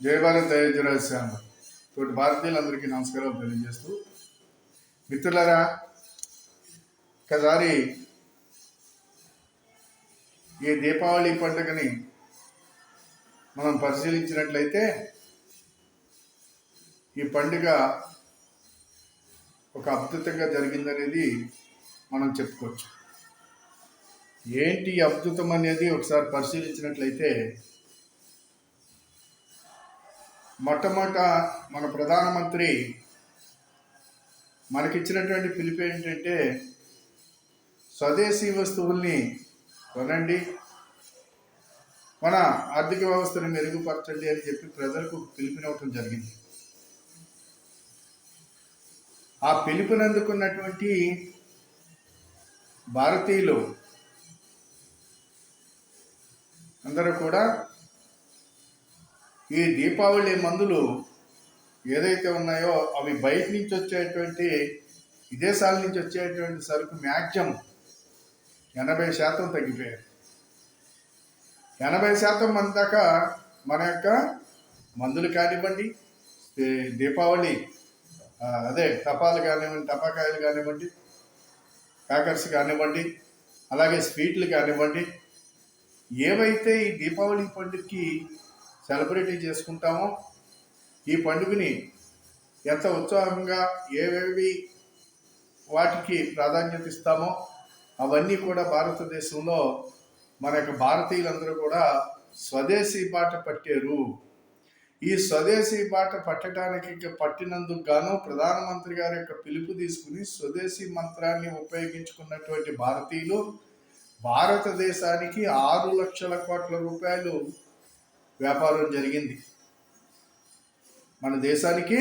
జయ భారత్ జయజరాశ్యామ తోటి భారతీయులందరికీ నమస్కారం తెలియజేస్తూ మిత్రులారా ఒకసారి ఈ దీపావళి పండుగని మనం పరిశీలించినట్లయితే ఈ పండుగ ఒక అద్భుతంగా జరిగిందనేది మనం చెప్పుకోవచ్చు. ఏంటి ఈ అద్భుతం అనేది ఒకసారి పరిశీలించినట్లయితే మొట్టమొదట మన ప్రధానమంత్రి మనకిచ్చినటువంటి పిలుపు ఏంటంటే స్వదేశీ వస్తువుల్ని కొనండి. మన ఆర్థిక వ్యవస్థను మెరుగుపరచండి అని చెప్పి ప్రజలకు పిలుపునివ్వటం జరిగింది. ఆ పిలుపునందుకున్నటువంటి భారతీయులు అందరూ కూడా ఈ దీపావళి మందులు ఏదైతే ఉన్నాయో అవి బయట నుంచి వచ్చేటువంటి విదేశాల నుంచి వచ్చేటువంటి సరుకు మ్యాక్సిమం ఎనభై శాతం తగ్గిపోయాయి. ఎనభై శాతం మంది దాకా మన యొక్క మందులు కానివ్వండి దీపావళి అదే టపాలు కానివ్వండి టపాకాయలు కానివ్వండి క్రాకర్స్ కానివ్వండి అలాగే స్వీట్లు కానివ్వండి ఏవైతే ఈ దీపావళి పండుగకి సెలబ్రేట్ చేసుకుంటామో ఈ పండుగని ఎంత ఉత్సాహంగా ఏవేవి వాటికి ప్రాధాన్యత ఇస్తామో అవన్నీ కూడా భారతదేశంలో మన యొక్క భారతీయులందరూ కూడా స్వదేశీ బాట పట్టారు. ఈ స్వదేశీ బాట పట్టడానికి పట్టినందుకు గాను ప్రధానమంత్రి గారి యొక్క పిలుపు తీసుకుని స్వదేశీ మంత్రాన్ని ఉపయోగించుకున్నటువంటి భారతీయులు భారతదేశానికి ఆరు లక్షల కోట్ల రూపాయలు వ్యాపారం జరిగింది. మన దేశానికి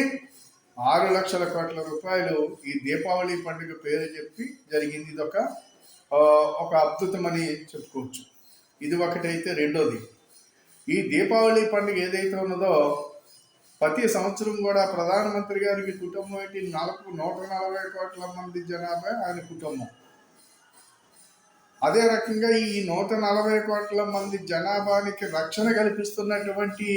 ఆరు లక్షల కోట్ల రూపాయలు ఈ దీపావళి పండుగ పేరు చెప్పి జరిగింది. ఇది ఒక ఒక అద్భుతమని చెప్పుకోవచ్చు. ఇది ఒకటైతే రెండోది. ఈ దీపావళి పండుగ ఏదైతే ఉన్నదో ప్రతి సంవత్సరం కూడా ప్రధానమంత్రి గారికి కుటుంబం ఏంటి? నలభై నూట నలభై కోట్ల మంది జనాభా ఆయన కుటుంబం. అదే రకంగా ఈ నూట నలభై కోట్ల మంది జనాభానికి రక్షణ కల్పిస్తున్నటువంటి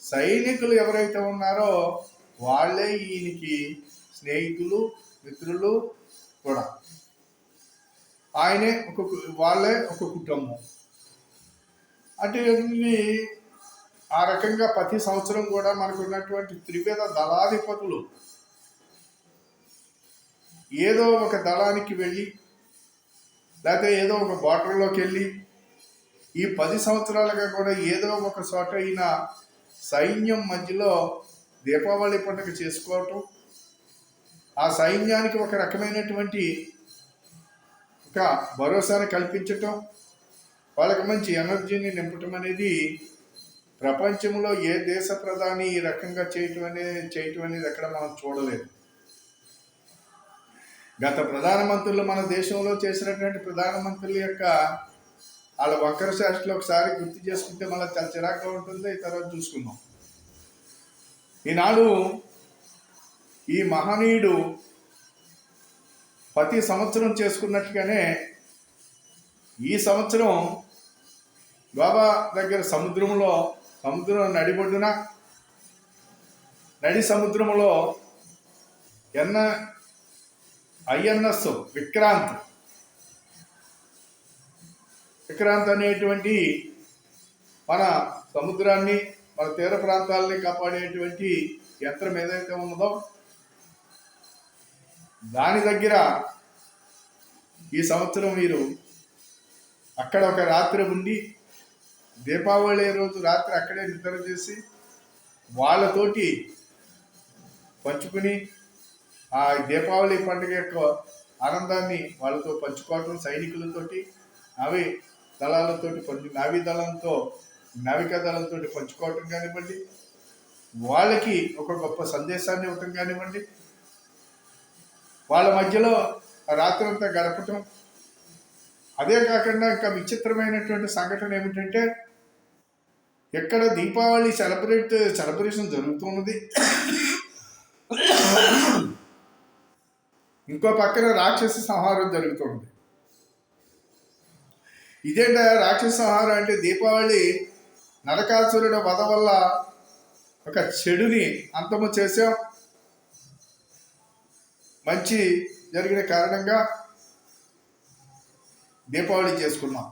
సైనికులు ఎవరైతే ఉన్నారో వాళ్ళే ఈయనకి స్నేహితులు మిత్రులు కూడా. ఆయనే ఒక కు- వాళ్ళే ఒక కుటుంబం. అంటే ఆ రకంగా ప్రతి సంవత్సరం కూడా మనకు ఉన్నటువంటి త్రివేద దళాధిపతులు ఏదో ఒక దళానికి వెళ్ళి లేకపోతే ఏదో ఒక బార్డర్లోకి వెళ్ళి ఈ పది సంవత్సరాలుగా కూడా ఏదో ఒక చోట అయిన సైన్యం మధ్యలో దీపావళి పండుగ చేసుకోవటం ఆ సైన్యానికి ఒక రకమైనటువంటి ఒక భరోసాను కల్పించటం వాళ్ళకి మంచి ఎనర్జీని నింపటం అనేది ప్రపంచంలో ఏ దేశ ప్రధాని ఈ రకంగా చేయటం అనేది చేయటం అనేది ఎక్కడ మనం చూడలేదు. గత ప్రధానమంత్రులు మన దేశంలో చేసినటువంటి ప్రధానమంత్రుల యొక్క వాళ్ళ వంకర శాస్త్రలు ఒకసారి గుర్తు చేసుకుంటే మళ్ళీ చాలా చిరాకుగా ఉంటుంది ఈ తర్వాత చూసుకుందాం. ఈనాడు ఈ మహనీయుడు ప్రతి సంవత్సరం చేసుకున్నట్టుగానే ఈ సంవత్సరం బాబా దగ్గర సముద్రంలో సముద్రం నడిబొడ్డున నడి సముద్రంలో ఎన్న ఐఎన్ఎస్ విక్రాంత్. విక్రాంత్ అనేటువంటి మన సముద్రాన్ని మన తీర ప్రాంతాలని కాపాడేటువంటి యంత్రం ఏదైతే ఉన్నదో దాని దగ్గర ఈ సంవత్సరం మీరు అక్కడ ఒక రాత్రి ఉండి దీపావళి రోజు రాత్రి అక్కడే నిద్ర చేసి వాళ్ళతోటి పంచుకుని ఆ దీపావళి పండుగ యొక్క ఆనందాన్ని వాళ్ళతో పంచుకోవటం సైనికులతోటి నావి దళాలతో పంచు నావీ దళంతో నావికా దళంతో పంచుకోవటం కానివ్వండి వాళ్ళకి ఒక గొప్ప సందేశాన్ని ఇవ్వటం కానివ్వండి వాళ్ళ మధ్యలో ఆ రాత్రంతా గడపటం. అదే కాకుండా ఇంకా విచిత్రమైనటువంటి సంఘటన ఏమిటంటే ఎక్కడ దీపావళి సెలబ్రేట్ సెలబ్రేషన్ జరుగుతున్నది. ఇంకో పక్కన రాక్షస సంహారం జరుగుతుంది. ఇదేంట? రాక్షస సంహారం అంటే దీపావళి నరకాసురుడు వధ వల్ల ఒక చెడుని అంతము చేసాం మంచి జరిగిన కారణంగా దీపావళి చేసుకున్నాం.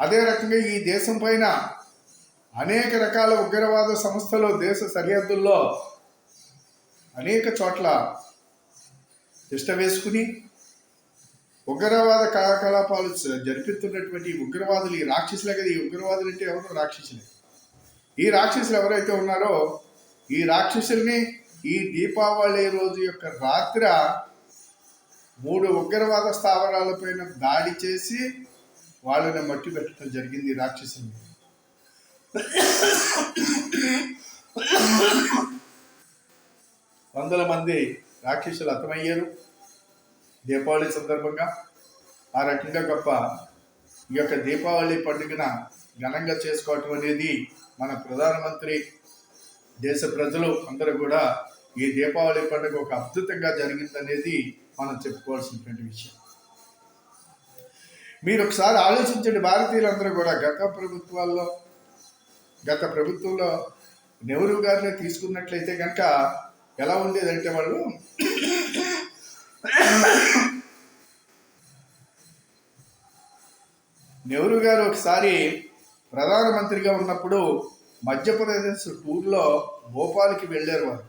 అదే రకంగా ఈ దేశం పైన అనేక రకాల ఉగ్రవాద సంస్థలు దేశ సరిహద్దుల్లో అనేక చోట్ల తిష్ట వేసుకుని ఉగ్రవాద కార్యకలాపాలు జరిపిస్తున్నటువంటి ఉగ్రవాదులు ఈ రాక్షసులే కదా ఈ ఉగ్రవాదులు అంటే ఎవరు? రాక్షసులే. ఈ రాక్షసులు ఎవరైతే ఉన్నారో ఈ రాక్షసుల్ని ఈ దీపావళి రోజు యొక్క రాత్ర మూడు ఉగ్రవాద స్థావరాలపైన దాడి చేసి వాళ్ళని మట్టి పెట్టడం జరిగింది ఈ రాక్షసుల్ని. వందల మంది రాక్షసులు హతమయ్యారు దీపావళి సందర్భంగా ఆ రకంగా గొప్ప ఈ యొక్క దీపావళి పండుగన ఘనంగా చేసుకోవటం అనేది మన ప్రధానమంత్రి దేశ ప్రజలు అందరూ కూడా ఈ దీపావళి పండుగ ఒక అద్భుతంగా జరిగిందనేది మనం చెప్పుకోవాల్సినటువంటి విషయం. మీరు ఒకసారి ఆలోచించండి భారతీయులందరూ కూడా గత ప్రభుత్వాల్లో గత ప్రభుత్వంలో నెహ్రూ గారిని తీసుకున్నట్లయితే కనుక ఎలా ఉండేదంటే వాళ్ళు నెహ్రూ గారు ఒకసారి ప్రధానమంత్రిగా ఉన్నప్పుడు మధ్యప్రదేశ్ టూర్లో భోపాల్కి వెళ్ళారు వారు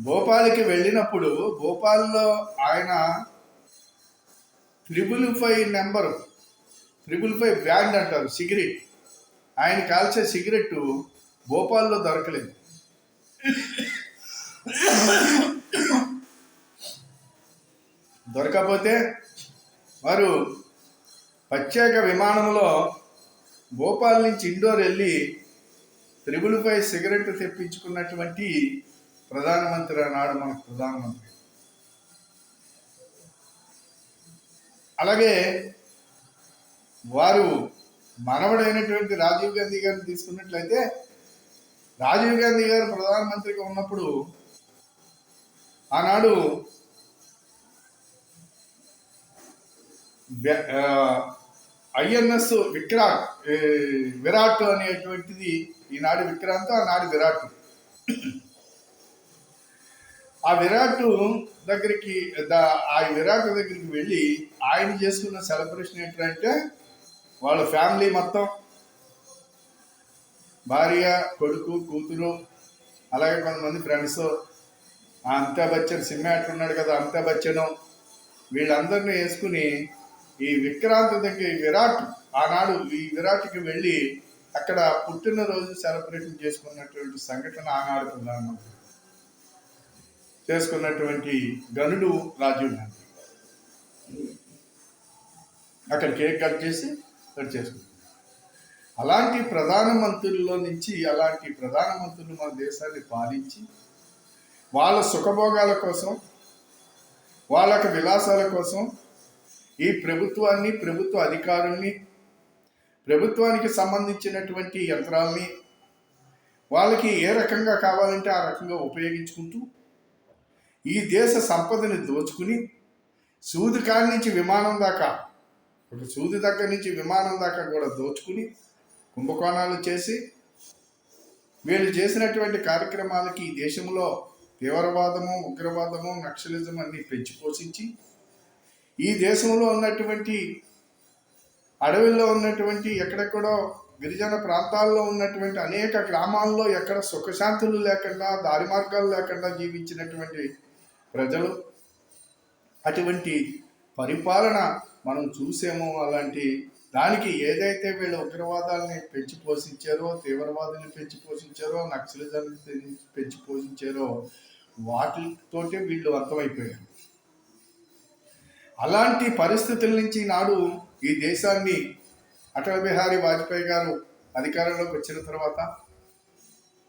భోపాల్కి వెళ్ళినప్పుడు భోపాల్లో ఆయన triple five number triple five band అంటారు సిగరెట్. ఆయన కాల్చే సిగరెట్ భోపాల్లో దొరకలేదు. దొరకపోతే వారు ప్రత్యేక విమానంలో భోపాల్ నుంచి ఇండోర్ వెళ్ళి త్రిబుల్ సిగరెట్ తెప్పించుకున్నటువంటి ప్రధానమంత్రి అన్నాడు మనకు ప్రధానమంత్రి. అలాగే వారు మనవడైనటువంటి రాజీవ్ గాంధీ గారిని తీసుకున్నట్లయితే రాజీవ్ గాంధీ గారు ప్రధానమంత్రిగా ఉన్నప్పుడు ఆనాడు ఐఎన్ఎస్ విక్రాంత్ విరాట్ అనేటువంటిది ఈనాడు విక్రాంత్ ఆనాడు విరాట్. ఆ విరాట్ దగ్గరికి ఆ విరాట్ దగ్గరికి వెళ్ళి ఆయన చేసుకున్న సెలబ్రేషన్ ఏంటంటే వాళ్ళ ఫ్యామిలీ మొత్తం భార్య కొడుకు కూతురు అలాగే కొంతమంది ఫ్రెండ్స్ ఆ అమితాబ్ బచ్చన్ సినిమా యాక్టర్ ఉన్నాడు కదా అమితాబ్ బచ్చను. వీళ్ళందరినీ వేసుకుని ఈ విక్రాంత్ దగ్గర విరాట్ ఆనాడు ఈ విరాట్కి వెళ్ళి అక్కడ పుట్టినరోజు సెలబ్రేషన్ చేసుకున్నటువంటి సంఘటన ఆనాడు ప్రధానమంత్రి. చేసుకున్నటువంటి గనుడు రాజీవ్ గాంధీ. అక్కడ కేక్ కట్ చేసి కట్ చేసుకున్నాం. అలాంటి ప్రధానమంత్రుల్లో నుంచి అలాంటి ప్రధానమంత్రులు మన దేశాన్ని పాలించి వాళ్ళ సుఖభోగాల కోసం వాళ్ళకి విలాసాల కోసం ఈ ప్రభుత్వాన్ని ప్రభుత్వ అధికారుల్ని ప్రభుత్వానికి సంబంధించినటువంటి యంత్రాల్ని వాళ్ళకి ఏ రకంగా కావాలంటే ఆ రకంగా ఉపయోగించుకుంటూ ఈ దేశ సంపదని దోచుకుని సూది కాడి నుంచి విమానం దాకా ఒక సూది దగ్గర నుంచి విమానం దాకా కూడా దోచుకుని కుంభకోణాలు చేసి వీళ్ళు చేసినటువంటి కార్యక్రమాలకి ఈ దేశంలో తీవ్రవాదము ఉగ్రవాదము నక్సలిజం అన్ని పెంచి పోషించి ఈ దేశంలో ఉన్నటువంటి అడవిలో ఉన్నటువంటి ఎక్కడెక్కడో గిరిజన ప్రాంతాల్లో ఉన్నటువంటి అనేక గ్రామాల్లో ఎక్కడ సుఖశాంతులు లేకుండా దారి మార్గాలు లేకుండా జీవించినటువంటి ప్రజలు అటువంటి పరిపాలన మనం చూసేమో అలాంటి దానికి ఏదైతే వీళ్ళ ఉగ్రవాదాలని పెంచి పోషించారో తీవ్రవాదుల్ని పెంచి పోషించారో నక్సలిజాన్ని పెంచి పోషించారో వాటితోటే వీళ్ళు అర్థమైపోయారు అలాంటి పరిస్థితుల నుంచి నాడు ఈ దేశాన్ని అటల్ బిహారీ వాజ్పేయి గారు అధికారంలోకి వచ్చిన తర్వాత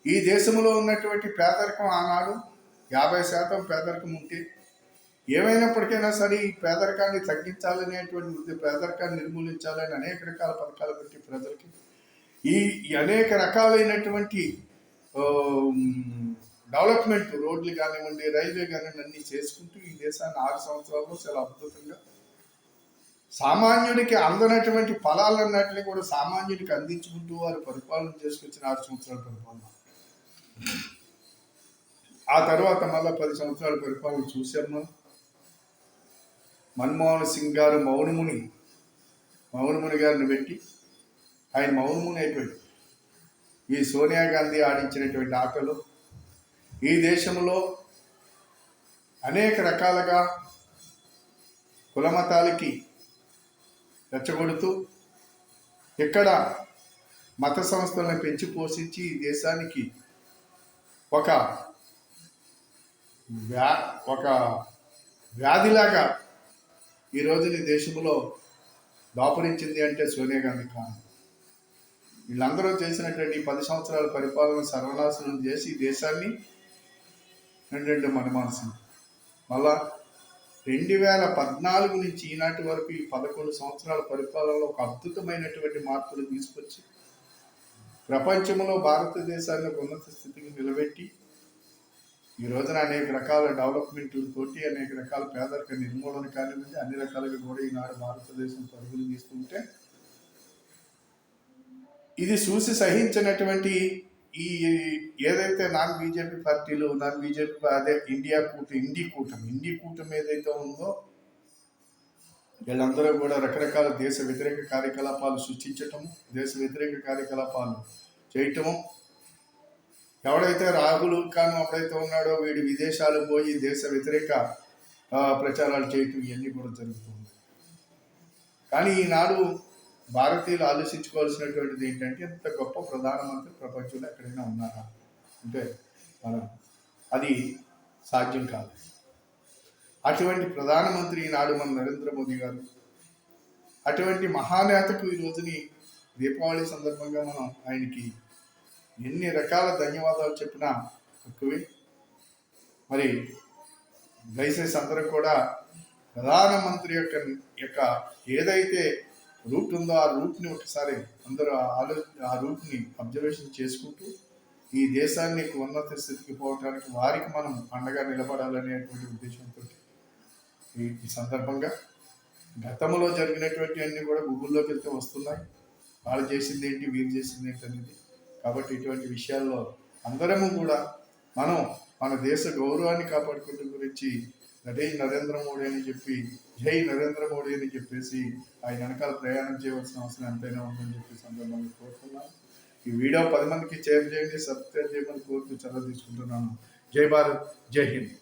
ఈ దేశంలో ఉన్నటువంటి పేదరికం ఆనాడు యాభై శాతం పేదరికం ఉంటే ఏమైనప్పటికైనా సరే ఈ పేదరికాన్ని తగ్గించాలనేటువంటి పేదరికాన్ని నిర్మూలించాలని అనేక రకాల పథకాలు పెట్టి ప్రజలకి ఈ అనేక రకాలైనటువంటి డెవలప్మెంట్ రోడ్లు కానివ్వండి రైల్వే కానివ్వండి అన్ని చేసుకుంటూ ఈ దేశాన్ని ఆరు సంవత్సరాల్లో చాలా అద్భుతంగా సామాన్యుడికి అందనటువంటి ఫలాలన్నింటినీ కూడా సామాన్యుడికి అందించుకుంటూ వారు పరిపాలన చేసుకొచ్చిన ఆరు సంవత్సరాల పరిపాలన. ఆ తర్వాత మళ్ళీ పది సంవత్సరాల పరిపాలన చూసాము మనం మన్మోహన్ సింగ్ గారు మౌనముని మౌనముని గారిని పెట్టి ఆయన మౌనముని అయిపోయాడు ఈ సోనియా గాంధీ ఆడించినటువంటి ఆటలు ఈ దేశంలో అనేక రకాలుగా కులమతాలకి రెచ్చగొడుతూ ఇక్కడ మత సంస్థలను పెంచి పోషించి ఈ దేశానికి ఒక వ్యా ఒక వ్యాధిలాగా ఈ రోజుని దేశంలో దాపురించింది అంటే సోనియా గాంధీ కారణం వీళ్ళందరూ చేసినటువంటి పది సంవత్సరాల పరిపాలన సర్వనాశనం చేసి దేశాన్ని రెండు మనమానసింది మళ్ళా రెండు వేల పద్నాలుగు నుంచి ఈనాటి వరకు ఈ పదకొండు సంవత్సరాల పరిపాలనలో ఒక అద్భుతమైనటువంటి మార్పులు తీసుకొచ్చి ప్రపంచంలో భారతదేశాన్ని ఉన్నత స్థితికి నిలబెట్టి ఈ రోజున అనేక రకాల డెవలప్మెంట్లతోటి అనేక రకాల పేదరిక నిర్మూలన కానివ్వండి అన్ని రకాలుగా కూడా ఈనాడు భారతదేశం పరుగులు తీస్తుంటే ఇది చూసి సహించినటువంటి ఈ ఏదైతే నాన్ బీజేపీ పార్టీలు నాన్ బీజేపీ అదే ఇండియా కూటమి ఇండి కూటమి ఇండి కూటమి ఏదైతే ఉందో వీళ్ళందరూ కూడా రకరకాల దేశ వ్యతిరేక కార్యకలాపాలు సృష్టించటము దేశ వ్యతిరేక కార్యకలాపాలు చేయటము ఎవడైతే రాహుల్ ఖాన్ ఎవడైతే ఉన్నాడో వీడి విదేశాలు పోయి దేశ వ్యతిరేక ప్రచారాలు చేయటం ఇవన్నీ కూడా జరుగుతుంది కానీ ఈనాడు భారతీయులు ఆలోచించుకోవాల్సినటువంటిది ఏంటంటే ఇంత గొప్ప ప్రధానమంత్రి ప్రపంచంలో ఎక్కడైనా ఉన్నారా? అంటే మనం అది సాధ్యం కాదు. అటువంటి ప్రధానమంత్రి ఈనాడు మన నరేంద్ర మోదీ గారు అటువంటి మహానేతకు ఈ రోజుని దీపావళి సందర్భంగా మనం ఆయనకి ఎన్ని రకాల ధన్యవాదాలు చెప్పినా తక్కువే మరి దయచేసి అందరూ కూడా ప్రధానమంత్రి యొక్క యొక్క ఏదైతే రూట్ ఉందో ఆ రూట్ని ఒకసారి అందరూ ఆలో ఆ రూట్ని అబ్జర్వేషన్ చేసుకుంటూ ఈ దేశాన్ని ఉన్నత స్థితికి పోవడానికి వారికి మనం అండగా నిలబడాలనేటువంటి ఉద్దేశంతో ఈ సందర్భంగా గతంలో జరిగినటువంటి అన్నీ కూడా గూగుల్లోకి వెళ్తే వస్తున్నాయి. వాళ్ళు చేసింది ఏంటి వీరు చేసింది ఏంటి అనేది కాబట్టి ఇటువంటి విషయాల్లో అందరము కూడా మనం మన దేశ గౌరవాన్ని కాపాడుకోవడం గురించి జై నరేంద్ర మోడీ అని చెప్పి జై నరేంద్ర మోడీ అని చెప్పేసి ఆయన వెనకాల ప్రయాణం చేయవలసిన అవసరం ఎంతైనా ఉందని చెప్పి సందర్భంగా కోరుతున్నాను. ఈ వీడియో పది మందికి షేర్ చేయండి సబ్స్క్రైబ్ చేయమని కోరుతూ చదువు తీసుకుంటున్నాను. జై భారత్ జై హింద్.